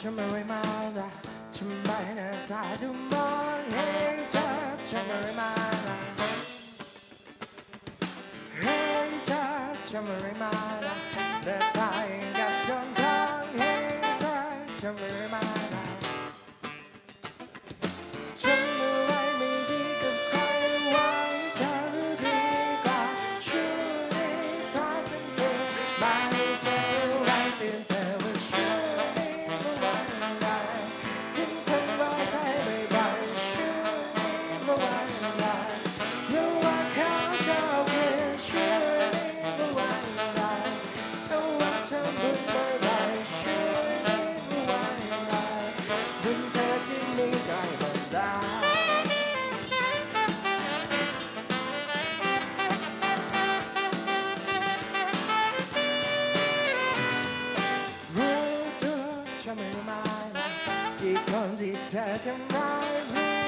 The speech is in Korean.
춤을 말아 춤바에는 다듬어 자 춤을 말아 헤이자 춤을 말아 내 바에 갔던 덩 헤이자 춤을 말아 chummy mine. Keep on the tight and